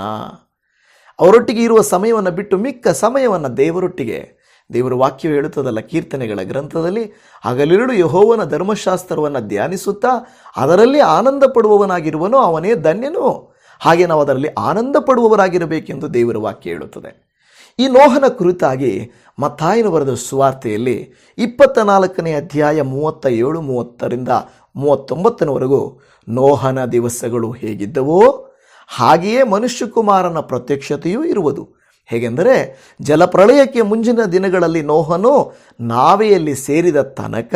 ಅವರೊಟ್ಟಿಗೆ ಇರುವ ಸಮಯವನ್ನು ಬಿಟ್ಟು ಮಿಕ್ಕ ಸಮಯವನ್ನು ದೇವರೊಟ್ಟಿಗೆ ದೇವರ ವಾಕ್ಯ ಹೇಳುತ್ತದಲ್ಲ, ಕೀರ್ತನೆಗಳ ಗ್ರಂಥದಲ್ಲಿ, ಹಗಲಿರುಳು ಯಹೋವನ ಧರ್ಮಶಾಸ್ತ್ರವನ್ನು ಧ್ಯಾನಿಸುತ್ತಾ ಅದರಲ್ಲಿ ಆನಂದ ಪಡುವವನಾಗಿರುವನು ಅವನೇ ಧನ್ಯನು. ಹಾಗೆ ನಾವು ಅದರಲ್ಲಿ ಆನಂದ ಪಡುವವರಾಗಿರಬೇಕೆಂದು ದೇವರ ವಾಕ್ಯ ಹೇಳುತ್ತದೆ. ಈ ನೋಹನ ಕುರಿತಾಗಿ ಮತ್ತಾಯನ ಬರೆದ ಸುವಾರ್ತೆಯಲ್ಲಿ ಇಪ್ಪತ್ತ ನಾಲ್ಕನೇ ಅಧ್ಯಾಯ ಮೂವತ್ತ ಏಳು ಮೂವತ್ತರಿಂದ ಮೂವತ್ತೊಂಬತ್ತನವರೆಗೂ ನೋಹನ ದಿವಸಗಳು ಹೇಗಿದ್ದವೋ ಹಾಗೆಯೇ ಮನುಷ್ಯಕುಮಾರನ ಪ್ರತ್ಯಕ್ಷತೆಯೂ ಇರುವುದು. ಹೇಗೆಂದರೆ ಜಲಪ್ರಳಯಕ್ಕೆ ಮುಂಚಿನ ದಿನಗಳಲ್ಲಿ ನೋಹನು ನಾವೆಯಲ್ಲಿ ಸೇರಿದ ತನಕ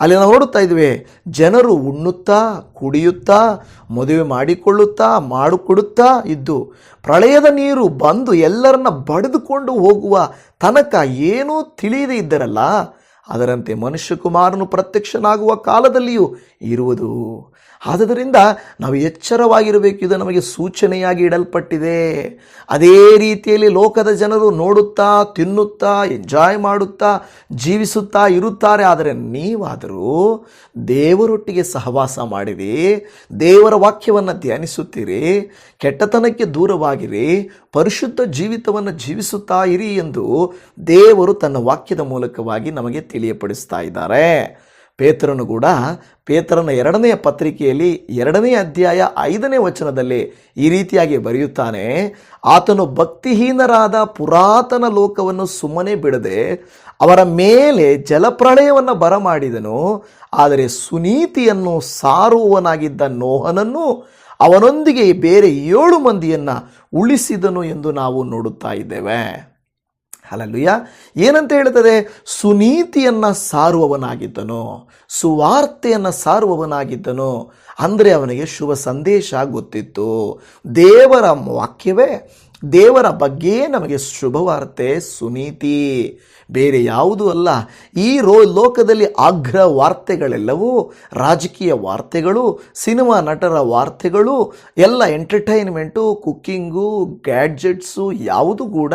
ಅಲ್ಲಿ ನಾವು ನೋಡುತ್ತಾ ಇದ್ವಿ, ಜನರು ಉಣ್ಣುತ್ತಾ, ಕುಡಿಯುತ್ತಾ, ಮದುವೆ ಮಾಡಿಕೊಳ್ಳುತ್ತಾ, ಮಾಡಿಕೊಡುತ್ತಾ ಇದ್ದು ಪ್ರಳಯದ ನೀರು ಬಂದು ಎಲ್ಲರನ್ನ ಬಡಿದುಕೊಂಡು ಹೋಗುವ ತನಕ ಏನೂ ತಿಳಿಯದೇ ಇದ್ದರಲ್ಲ. ಅದರಂತೆ ಮನುಷ್ಯಕುಮಾರನು ಪ್ರತ್ಯಕ್ಷನಾಗುವ ಕಾಲದಲ್ಲಿಯೂ ಇರುವುದು. ಆದುದರಿಂದ ನಾವು ಎಚ್ಚರವಾಗಿರಬೇಕು. ಇದು ನಮಗೆ ಸೂಚನೆಯಾಗಿ ಇಡಲ್ಪಟ್ಟಿದೆ. ಅದೇ ರೀತಿಯಲ್ಲಿ ಲೋಕದ ಜನರು ನೋಡುತ್ತಾ, ತಿನ್ನುತ್ತಾ, ಎಂಜಾಯ್ ಮಾಡುತ್ತಾ, ಜೀವಿಸುತ್ತಾ ಇರುತ್ತಾರೆ. ಆದರೆ ನೀವಾದರೂ ದೇವರೊಟ್ಟಿಗೆ ಸಹವಾಸ ಮಾಡಿರಿ. ದೇವರ ವಾಕ್ಯವನ್ನು ಧ್ಯಾನಿಸುತ್ತೀರಿ. ಕೆಟ್ಟತನಕ್ಕೆ ದೂರವಾಗಿರಿ. ಪರಿಶುದ್ಧ ಜೀವಿತವನ್ನು ಜೀವಿಸುತ್ತಾ ಇರಿ ಎಂದು ದೇವರು ತನ್ನ ವಾಕ್ಯದ ಮೂಲಕವಾಗಿ ನಮಗೆ ತಿಳಿಯಪಡಿಸ್ತಾ ಇದ್ದಾರೆ. ಪೇತ್ರನು ಕೂಡ ಪೇತ್ರನ ಎರಡನೆಯ ಪತ್ರಿಕೆಯಲ್ಲಿ ಎರಡನೇ ಅಧ್ಯಾಯ ಐದನೇ ವಚನದಲ್ಲಿ ಈ ರೀತಿಯಾಗಿ ಬರೆಯುತ್ತಾನೆ, ಆತನು ಭಕ್ತಿಹೀನರಾದ ಪುರಾತನ ಲೋಕವನ್ನು ಸುಮ್ಮನೆ ಬಿಡದೆ ಅವರ ಮೇಲೆ ಜಲಪ್ರಳಯವನ್ನು ಬರಮಾಡಿದನು. ಆದರೆ ಸುನೀತಿಯನ್ನು ಸಾರುವವನಾಗಿದ್ದ ನೋಹನನ್ನು ಅವನೊಂದಿಗೆ ಬೇರೆ ಏಳು ಮಂದಿಯನ್ನು ಉಳಿಸಿದನು ಎಂದು ನಾವು ನೋಡುತ್ತಾ ಇದ್ದೇವೆ. ಅಲ್ಲಲ್ಲುಯ್ಯ ಏನಂತ ಹೇಳ್ತದೆ ಸುನೀತಿಯನ್ನು ಸಾರುವವನಾಗಿದ್ದನು. ಸುವಾರ್ತೆಯನ್ನು ಸಾರುವವನಾಗಿದ್ದನು. ಅಂದರೆ ಅವನಿಗೆ ಶುಭ ಸಂದೇಶ ಗೊತ್ತಿತ್ತು. ದೇವರ ವಾಕ್ಯವೇ. ದೇವರ ಬಗ್ಗೆ ನಮಗೆ ಶುಭವಾರ್ತೆ ಸುನೀತಿ. ಬೇರೆ ಯಾವುದೂ ಅಲ್ಲ. ಈ ರೋ ಲೋಕದಲ್ಲಿ ಅಗ್ರ ವಾರ್ತೆಗಳೆಲ್ಲವೂ, ರಾಜಕೀಯ ವಾರ್ತೆಗಳು, ಸಿನಿಮಾ ನಟರ ವಾರ್ತೆಗಳು, ಎಲ್ಲ ಎಂಟರ್ಟೈನ್ಮೆಂಟು, ಕುಕ್ಕಿಂಗು, ಗ್ಯಾಡ್ಜೆಟ್ಸು ಯಾವುದು ಕೂಡ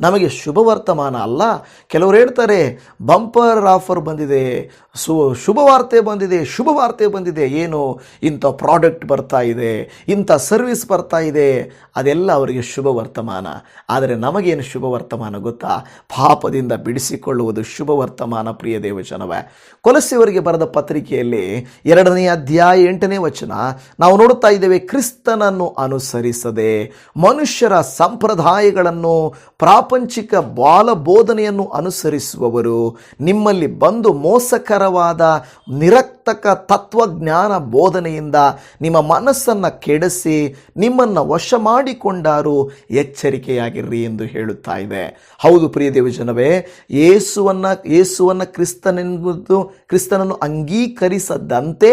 ನಮಗೆ ಶುಭ ವರ್ತಮಾನ ಅಲ್ಲ. ಕೆಲವರು ಹೇಳ್ತಾರೆ, ಬಂಪರ್ ಆಫರ್ ಬಂದಿದೆ, ಸು, ಶುಭ ವಾರ್ತೆ ಬಂದಿದೆ, ಶುಭ ವಾರ್ತೆ ಬಂದಿದೆ, ಏನು ಇಂಥ ಪ್ರಾಡಕ್ಟ್ ಬರ್ತಾ ಇದೆ, ಇಂಥ ಸರ್ವಿಸ್ ಬರ್ತಾ ಇದೆ. ಅದೆಲ್ಲ ಅವರಿಗೆ ಶುಭ ವರ್ತಮಾನ. ಆದರೆ ನಮಗೇನು ಶುಭ ವರ್ತಮಾನ ಗೊತ್ತಾ? ಪಾಪದಿಂದ ಬಿಡಿಸಿಕೊಳ್ಳುವುದು ಶುಭ ವರ್ತಮಾನ, ಪ್ರಿಯ ದೇವಚನವೇ ಕೊಲಸಿಯವರಿಗೆ ಬರೆದ ಪತ್ರಿಕೆಯಲ್ಲಿ ಎರಡನೇ ಅಧ್ಯಾಯ ಎಂಟನೇ ವಚನ, ನಾವು ನೋಡುತ್ತಾ ಇದ್ದೇವೆ ಕ್ರಿಸ್ತನನ್ನು ಅನುಸರಿಸದೆ ಮನುಷ್ಯರ ಸಂಪ್ರದಾಯಗಳನ್ನು, ಪ್ರಾಪಂಚಿಕ ಬಾಲ ಬೋಧನೆಯನ್ನು ಅನುಸರಿಸುವವರು, ನಿಮ್ಮಲ್ಲಿ ಬಂದು ಮೋಸಕರವಾದ ನಿರಕ್ತಕ ತತ್ವಜ್ಞಾನ ಬೋಧನೆಯಿಂದ ನಿಮ್ಮ ಮನಸ್ಸನ್ನು ಕೆಡಿಸಿ ನಿಮ್ಮನ್ನು ವಶ ಮಾಡಿಕೊಂಡಾರು ಎಚ್ಚರಿಕೆಯಾಗಿರ್ರಿ ಎಂದು ಹೇಳುತ್ತಾ ಇದೆ. ಹೌದು, ಪ್ರಿಯ ದೇವಜನವೇ ಯೇಸುವನ್ನ ಯೇಸುವನ್ನ ಕ್ರಿಸ್ತನೆಂಬುದು, ಕ್ರಿಸ್ತನನ್ನು ಅಂಗೀಕರಿಸದಂತೆ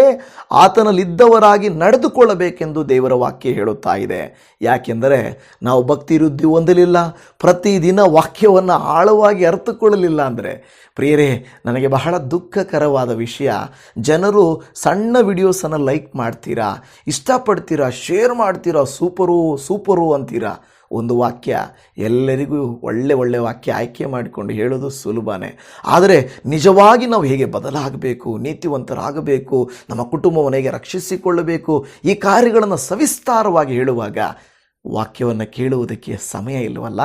ಆತನಲ್ಲಿದ್ದವರಾಗಿ ನಡೆದುಕೊಳ್ಳಬೇಕೆಂದು ದೇವರ ವಾಕ್ಯ ಹೇಳುತ್ತಾ ಇದೆ. ಯಾಕೆಂದರೆ ನಾವು ಭಕ್ತಿ ವೃದ್ಧಿ ಹೊಂದಲಿಲ್ಲ, ಪ್ರತಿದಿನ ವಾಕ್ಯವನ್ನು ಆಳವಾಗಿ ಅರ್ಥಕೊಳ್ಳಲಿಲ್ಲ ಅಂದರೆ, ಪ್ರಿಯರೇ, ನನಗೆ ಬಹಳ ದುಃಖಕರವಾದ ವಿಷಯ, ಜನರು ಸಣ್ಣ ವಿಡಿಯೋಸನ್ನು ಲೈಕ್ ಮಾಡ್ತೀರಾ, ಇಷ್ಟಪಡ್ತೀರಾ, ಶೇರ್ ಮಾಡ್ತೀರಾ, ಸೂಪರು ಸೂಪರು ಅಂತೀರಾ ಒಂದು ವಾಕ್ಯ. ಎಲ್ಲರಿಗೂ ಒಳ್ಳೆ ಒಳ್ಳೆ ವಾಕ್ಯ ಆಯ್ಕೆ ಮಾಡಿಕೊಂಡು ಹೇಳೋದು ಸುಲಭನೇ. ಆದರೆ ನಿಜವಾಗಿ ನಾವು ಹೇಗೆ ಬದಲಾಗಬೇಕು, ನೀತಿವಂತರಾಗಬೇಕು, ನಮ್ಮ ಕುಟುಂಬವನ್ನು ಹೇಗೆ ರಕ್ಷಿಸಿಕೊಳ್ಳಬೇಕು, ಈ ಕಾರ್ಯಗಳನ್ನು ಸವಿಸ್ತಾರವಾಗಿ ಹೇಳುವಾಗ ವಾಕ್ಯವನ್ನು ಕೇಳುವುದಕ್ಕೆ ಸಮಯ ಇಲ್ಲವಲ್ಲ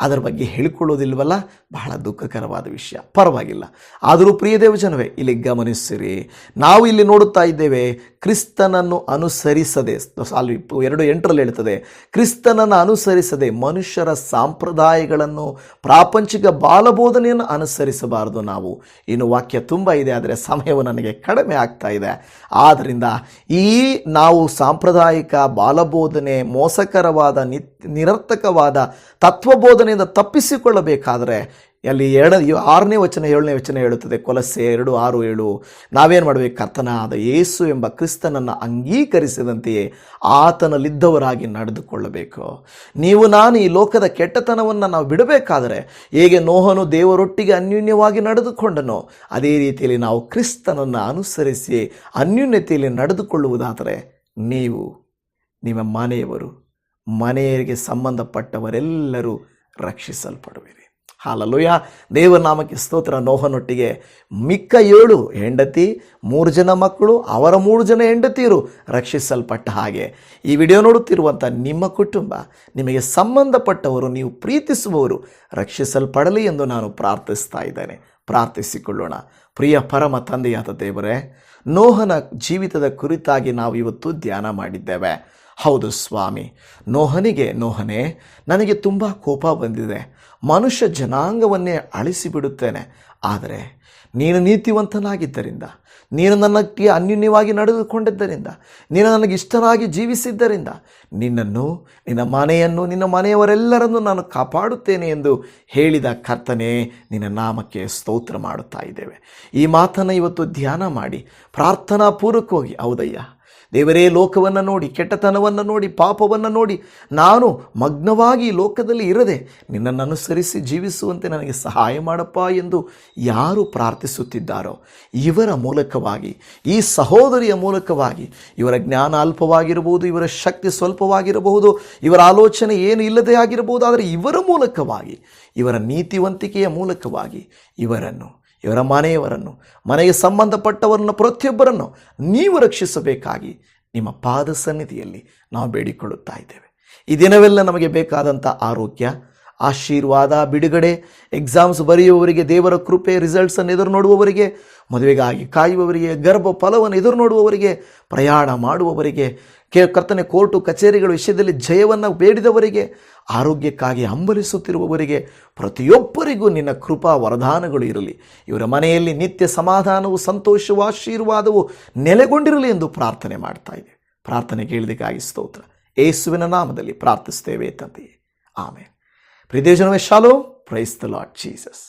ಅದರ ಬಗ್ಗೆ ಹೇಳಿಕೊಳ್ಳೋದಿಲ್ವಲ್ಲ? ಬಹಳ ದುಃಖಕರವಾದ ವಿಷಯ. ಪರವಾಗಿಲ್ಲ. ಆದರೂ ಪ್ರಿಯ ದೇವಜನವೇ, ಇಲ್ಲಿ ಗಮನಿಸಿರಿ. ನಾವು ಇಲ್ಲಿ ನೋಡುತ್ತಾ ಇದ್ದೇವೆ, ಕ್ರಿಸ್ತನನ್ನು ಅನುಸರಿಸದೆ ಸಾಲ್ವಿ ಎರಡು ಎಂಟರಲ್ಲಿ ಹೇಳ್ತದೆ, ಕ್ರಿಸ್ತನನ್ನು ಅನುಸರಿಸದೆ ಮನುಷ್ಯರ ಸಾಂಪ್ರದಾಯಗಳನ್ನು, ಪ್ರಾಪಂಚಿಕ ಬಾಲಬೋಧನೆಯನ್ನು ಅನುಸರಿಸಬಾರದು ನಾವು. ಇನ್ನು ವಾಕ್ಯ ತುಂಬ ಇದೆ, ಆದರೆ ಸಮಯವು ನನಗೆ ಕಡಿಮೆ ಆಗ್ತಾ ಇದೆ. ಆದ್ದರಿಂದ ಈ ನಾವು ಸಾಂಪ್ರದಾಯಿಕ ಬಾಲಬೋಧನೆ, ಮೋಸಕರವಾದ ನಿರರ್ಥಕವಾದ ತತ್ವಬೋಧನೆಯಿಂದ ತಪ್ಪಿಸಿಕೊಳ್ಳಬೇಕಾದರೆ ಅಲ್ಲಿ ಎರಡು, ಆರನೇ ವಚನ, ಏಳನೇ ವಚನ ಹೇಳುತ್ತದೆ. ಕೊಲಸೆ ಎರಡು, ಆರು, ಏಳು. ನಾವೇನು ಮಾಡಬೇಕು? ಕರ್ತನಾದ ಯೇಸು ಎಂಬ ಕ್ರಿಸ್ತನನ್ನು ಅಂಗೀಕರಿಸಿದಂತೆಯೇ ಆತನಲ್ಲಿದ್ದವರಾಗಿ ನಡೆದುಕೊಳ್ಳಬೇಕು. ನೀವು, ನಾನು ಈ ಲೋಕದ ಕೆಟ್ಟತನವನ್ನು ನಾವು ಬಿಡಬೇಕಾದರೆ ಹೇಗೆ ನೋಹನು ದೇವರೊಟ್ಟಿಗೆ ಅನ್ಯೂನ್ಯವಾಗಿ ನಡೆದುಕೊಂಡನೋ, ಅದೇ ರೀತಿಯಲ್ಲಿ ನಾವು ಕ್ರಿಸ್ತನನ್ನು ಅನುಸರಿಸಿ ಅನ್ಯೂನ್ಯತೆಯಲ್ಲಿ ನಡೆದುಕೊಳ್ಳುವುದಾದರೆ ನೀವು, ನಿಮ್ಮ ಮನೆಯವರು, ಮನೆಯರಿಗೆ ಸಂಬಂಧಪಟ್ಟವರೆಲ್ಲರೂ ರಕ್ಷಿಸಲ್ಪಡುವಿರಿ. ಹಾಲಲುಯ. ದೇವರ ನಾಮಕ್ಕೆ ಸ್ತೋತ್ರ. ನೋಹನೊಟ್ಟಿಗೆ ಮಿಕ್ಕ ಏಳು ಹೆಂಡತಿ, ಮೂರು ಜನ ಮಕ್ಕಳು, ಅವರ ಮೂರು ಜನ ಹೆಂಡತಿಯರು ರಕ್ಷಿಸಲ್ಪಟ್ಟ ಹಾಗೆ. ಈ ವಿಡಿಯೋ ನೋಡುತ್ತಿರುವಂಥ ನಿಮ್ಮ ಕುಟುಂಬ, ನಿಮಗೆ ಸಂಬಂಧಪಟ್ಟವರು, ನೀವು ಪ್ರೀತಿಸುವವರು ರಕ್ಷಿಸಲ್ಪಡಲಿ ಎಂದು ನಾನು ಪ್ರಾರ್ಥಿಸ್ತಾ ಇದ್ದೇನೆ. ಪ್ರಾರ್ಥಿಸಿಕೊಳ್ಳೋಣ. ಪ್ರಿಯ ಪರಮ ತಂದೆಯಾದ ದೇವರೇ, ನೋಹನ ಜೀವಿತದ ಕುರಿತಾಗಿ ನಾವು ಇವತ್ತು ಧ್ಯಾನ ಮಾಡಿದ್ದೇವೆ. ಹೌದು ಸ್ವಾಮಿ. ನೋಹನಿಗೆ, ನೋಹನೇ, ನನಗೆ ತುಂಬ ಕೋಪ ಬಂದಿದೆ. ಮನುಷ್ಯ ಜನಾಂಗವನ್ನೇ ಅಳಿಸಿಬಿಡುತ್ತೇನೆ. ಆದರೆ ನೀನು ನೀತಿವಂತನಾಗಿದ್ದರಿಂದ, ನೀನು ನನಗೆ ಅನ್ಯೂನ್ಯವಾಗಿ ನಡೆದುಕೊಂಡಿದ್ದರಿಂದ, ನೀನು ನನಗೆ ಇಷ್ಟನಾಗಿ ಜೀವಿಸಿದ್ದರಿಂದ, ನಿನ್ನನ್ನು, ನಿನ್ನ ಮನೆಯನ್ನು, ನಿನ್ನ ಮನೆಯವರೆಲ್ಲರನ್ನು ನಾನು ಕಾಪಾಡುತ್ತೇನೆ ಎಂದು ಹೇಳಿದ ಕರ್ತನೆ, ನಿನ್ನ ನಾಮಕ್ಕೆ ಸ್ತೋತ್ರ ಮಾಡುತ್ತಾ ಇದ್ದೇವೆ. ಈ ಮಾತನ್ನು ಇವತ್ತು ಧ್ಯಾನ ಮಾಡಿ ಪ್ರಾರ್ಥನಾ ಪೂರ್ವಕವಾಗಿ ಹೌದಯ್ಯ ದೇವರೇ, ಲೋಕವನ್ನು ನೋಡಿ, ಕೆಟ್ಟತನವನ್ನು ನೋಡಿ, ಪಾಪವನ್ನು ನೋಡಿ, ನಾನು ಮಗ್ನವಾಗಿ ಲೋಕದಲ್ಲಿ ಇರದೆ ನಿನ್ನನ್ನು ಅನುಸರಿಸಿ ಜೀವಿಸುವಂತೆ ನನಗೆ ಸಹಾಯ ಮಾಡಪ್ಪ ಎಂದು ಯಾರು ಪ್ರಾರ್ಥಿಸುತ್ತಿದ್ದಾರೋ, ಇವರ ಮೂಲಕವಾಗಿ, ಈ ಸಹೋದರಿಯ ಮೂಲಕವಾಗಿ, ಇವರ ಜ್ಞಾನ ಅಲ್ಪವಾಗಿರಬಹುದು, ಇವರ ಶಕ್ತಿ ಸ್ವಲ್ಪವಾಗಿರಬಹುದು, ಇವರ ಆಲೋಚನೆ ಏನು ಇಲ್ಲದೆ ಆಗಿರಬಹುದು, ಆದರೆ ಇವರ ಮೂಲಕವಾಗಿ, ಇವರ ನೀತಿವಂತಿಕೆಯ ಮೂಲಕವಾಗಿ ಇವರನ್ನು ಇವರ ಮನೆಯವರನ್ನು ಮನೆಗೆ ಸಂಬಂಧಪಟ್ಟವರನ್ನು, ಪ್ರತಿಯೊಬ್ಬರನ್ನು ನೀವು ರಕ್ಷಿಸಬೇಕಾಗಿ ನಿಮ್ಮ ಪಾದ ಸನ್ನಿಧಿಯಲ್ಲಿ ನಾವು ಬೇಡಿಕೊಳ್ಳುತ್ತಾ ಇದ್ದೇವೆ. ಈ ದಿನವೆಲ್ಲ ನಮಗೆ ಬೇಕಾದಂಥ ಆರೋಗ್ಯ ಆಶೀರ್ವಾದ, ಬಿಡುಗಡೆ ಎಕ್ಸಾಮ್ಸ್ ಬರೆಯುವವರಿಗೆ ದೇವರ ಕೃಪೆ ರಿಸಲ್ಟ್ಸನ್ನು ಎದುರು ನೋಡುವವರಿಗೆ ಮದುವೆಗಾಗಿ ಕಾಯುವವರಿಗೆ ಗರ್ಭ ಫಲವನ್ನು ಎದುರು ನೋಡುವವರಿಗೆ ಪ್ರಯಾಣ ಮಾಡುವವರಿಗೆ, ಕೇ ಕರ್ತನೆ ಕೋರ್ಟು ಕಚೇರಿಗಳ ವಿಷಯದಲ್ಲಿ ಜಯವನ್ನು ಬೇಡಿದವರಿಗೆ, ಆರೋಗ್ಯಕ್ಕಾಗಿ ಹಂಬಲಿಸುತ್ತಿರುವವರಿಗೆ, ಪ್ರತಿಯೊಬ್ಬರಿಗೂ ನಿನ್ನ ಕೃಪಾ ವರದಾನಗಳು ಇರಲಿ. ಇವರ ಮನೆಯಲ್ಲಿ ನಿತ್ಯ ಸಮಾಧಾನವು, ಸಂತೋಷವು, ಆಶೀರ್ವಾದವು ನೆಲೆಗೊಂಡಿರಲಿ ಎಂದು ಪ್ರಾರ್ಥನೆ ಮಾಡ್ತಾ ಇದೆ ಪ್ರಾರ್ಥನೆ ಕೇಳಿದಕ್ಕಾಗಿ ಸ್ತೋತ್ರ. ಏಸುವಿನ ನಾಮದಲ್ಲಿ ಪ್ರಾರ್ಥಿಸ್ತೇವೆ ತಂದೆಯೇ. ಆಮೇಲೆ ಪ್ರಿದೇಶನವೇ ಶಾಲೋ ಪ್ರೈಸ್ ದ ಲಾರ್ಡ್ ಜೀಸಸ್